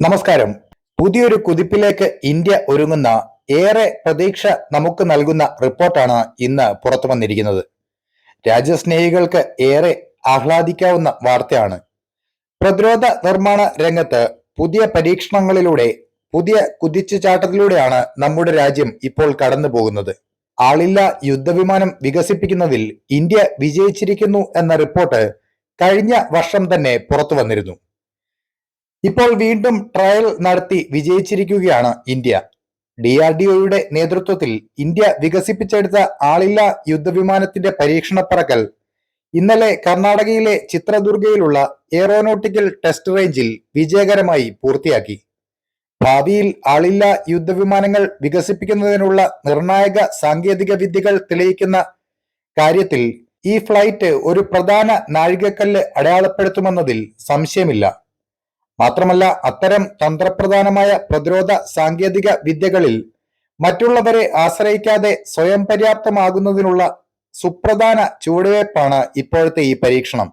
നമസ്കാരം. പുതിയൊരു കുതിപ്പിലേക്ക് ഇന്ത്യ ഒരുങ്ങുന്ന ഏറെ പ്രതീക്ഷ നമുക്ക് നൽകുന്ന റിപ്പോർട്ടാണ് ഇന്ന് പുറത്തു വന്നിരിക്കുന്നത്. രാജ്യസ്നേഹികൾക്ക് ഏറെ ആഹ്ലാദിക്കാവുന്ന വാർത്തയാണ്. പ്രതിരോധ നിർമ്മാണ രംഗത്ത് പുതിയ പരീക്ഷണങ്ങളിലൂടെ പുതിയ കുതിച്ചുചാട്ടത്തിലൂടെയാണ് നമ്മുടെ രാജ്യം ഇപ്പോൾ കടന്നു പോകുന്നത് ആളില്ല യുദ്ധവിമാനം വികസിപ്പിക്കുന്നതിൽ ഇന്ത്യ വിജയിച്ചിരിക്കുന്നു എന്ന റിപ്പോർട്ട് കഴിഞ്ഞ വർഷം തന്നെ പുറത്തു വന്നിരുന്നു. ഇപ്പോൾ വീണ്ടും ട്രയൽ നടത്തി വിജയിച്ചിരിക്കുകയാണ് ഇന്ത്യ. ഡി ആർ ഡി ഒയുടെ നേതൃത്വത്തിൽ ഇന്ത്യ വികസിപ്പിച്ചെടുത്ത ആളില്ല യുദ്ധവിമാനത്തിന്റെ പരീക്ഷണ പറക്കൽ ഇന്നലെ കർണാടകയിലെ ചിത്രദുർഗയിലുള്ള എയറോനോട്ടിക്കൽ ടെസ്റ്റ് റേഞ്ചിൽ വിജയകരമായി പൂർത്തിയാക്കി. ഭാവിയിൽ ആളില്ല യുദ്ധവിമാനങ്ങൾ വികസിപ്പിക്കുന്നതിനുള്ള നിർണായക സാങ്കേതിക വിദ്യകൾ തെളിയിക്കുന്ന കാര്യത്തിൽ ഈ ഫ്ലൈറ്റ് ഒരു പ്രധാന നാഴികക്കല്ല് അടയാളപ്പെടുത്തുമെന്നതിൽ സംശയമില്ല. മാത്രമല്ല അത്തരം തന്ത്രപ്രധാനമായ പ്രതിരോധ സാങ്കേതിക വിദ്യകളിൽ മറ്റുള്ളവരെ ആശ്രയിക്കാതെ സ്വയം പര്യാപ്തമാകുന്നതിനുള്ള സുപ്രധാന ചുവടുവയ്പ്പാണ് ഇപ്പോഴത്തെ ഈ പരീക്ഷണം.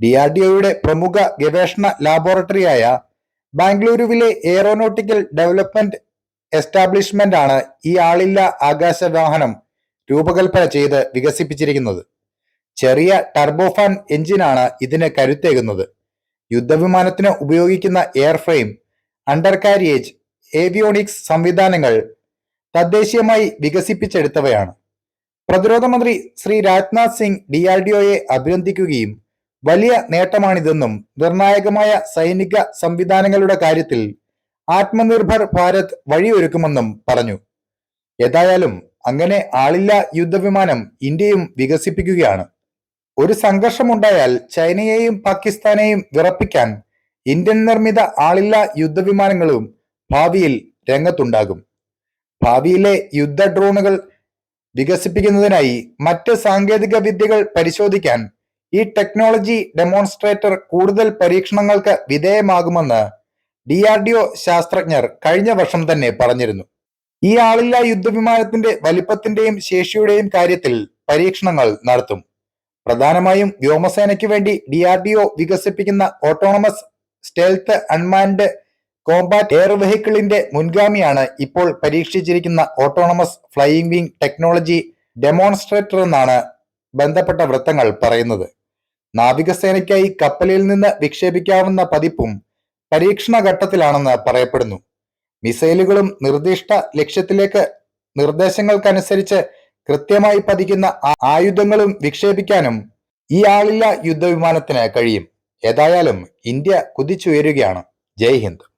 ഡി ആർ ഡി ഒയുടെ പ്രമുഖ ഗവേഷണ ലാബോറട്ടറിയായ ബാംഗ്ലൂരുവിലെ എയറോനോട്ടിക്കൽ ഡെവലപ്മെന്റ് എസ്റ്റാബ്ലിഷ്മെന്റ് ആണ് ഈ ആളില്ല ആകാശ വാഹനം രൂപകൽപ്പന ചെയ്ത് വികസിപ്പിച്ചിരിക്കുന്നത്. ചെറിയ ടർബോഫാൻ എഞ്ചിനാണ് ഇതിന് കരുത്തേകുന്നത്. യുദ്ധവിമാനത്തിന് ഉപയോഗിക്കുന്ന airframe undercarriage avionics സംവിധാനങ്ങൾ തദ്ദേശീയമായി വികസിപ്പിച്ചെടുത്തവയാണ്. പ്രതിരോധ മന്ത്രി Shri Rajnath Singh D R D ഒയെ അഭിനന്ദിക്കുകയും വലിയ നേട്ടമാണിതെന്നും നിർണായകമായ സൈനിക സംവിധാനങ്ങളുടെ കാര്യത്തിൽ ആത്മനിർഭർ ഭാരത് വഴിയൊരുക്കുമെന്നും പറഞ്ഞു. ഏതായാലും അങ്ങനെ ആളില്ല യുദ്ധവിമാനം ഇന്ത്യയും വികസിപ്പിക്കുകയാണ്. ഒരു സംഘർഷമുണ്ടായാൽ ചൈനയെയും പാകിസ്ഥാനെയും വിറപ്പിക്കാൻ ഇന്ത്യൻ നിർമ്മിത ആളില്ല യുദ്ധവിമാനങ്ങളും ഭാവിയിൽ രംഗത്തുണ്ടാകും. ഭാവിയിലെ യുദ്ധ ഡ്രോണുകൾ വികസിപ്പിക്കുന്നതിനായി മറ്റ് സാങ്കേതിക വിദ്യകൾ പരിശോധിക്കാൻ ഈ ടെക്നോളജി ഡെമോൺസ്ട്രേറ്റർ കൂടുതൽ പരീക്ഷണങ്ങൾക്ക് വിധേയമാകുമെന്ന് ഡി ആർ ഡി ഒ ശാസ്ത്രജ്ഞർ കഴിഞ്ഞ വർഷം തന്നെ പറഞ്ഞിരുന്നു. ഈ ആളില്ലാ യുദ്ധവിമാനത്തിന്റെ വലിപ്പത്തിന്റെയും ശേഷിയുടെയും കാര്യത്തിൽ പരീക്ഷണങ്ങൾ നടത്തും. പ്രധാനമായും വ്യോമസേനയ്ക്ക് വേണ്ടി ഡി ആർ ഡി ഒ വികസിപ്പിക്കുന്ന autonomous stealth unmanned combat air വെഹിക്കിളിന്റെ മുൻഗാമിയാണ് ഇപ്പോൾ പരീക്ഷിച്ചിരിക്കുന്ന autonomous flying wing technology demonstrator എന്നാണ് ബന്ധപ്പെട്ട വൃത്തങ്ങൾ പറയുന്നത്. നാവികസേനയ്ക്കായി കപ്പലിൽ നിന്ന് വിക്ഷേപിക്കാവുന്ന പതിപ്പും പരീക്ഷണ ഘട്ടത്തിലാണെന്ന് പറയപ്പെടുന്നു. മിസൈലുകളും നിർദ്ദിഷ്ട ലക്ഷ്യത്തിലേക്ക് നിർദ്ദേശങ്ങൾക്കനുസരിച്ച് കൃത്യമായി പതിക്കുന്ന ആയുധങ്ങളും വിക്ഷേപിക്കാനും ഈ ആളില്ല യുദ്ധവിമാനത്തിന് കഴിയും. ഏതായാലും ഇന്ത്യ കുതിച്ചുയരുകയാണ്. ജയ് ഹിന്ദ്.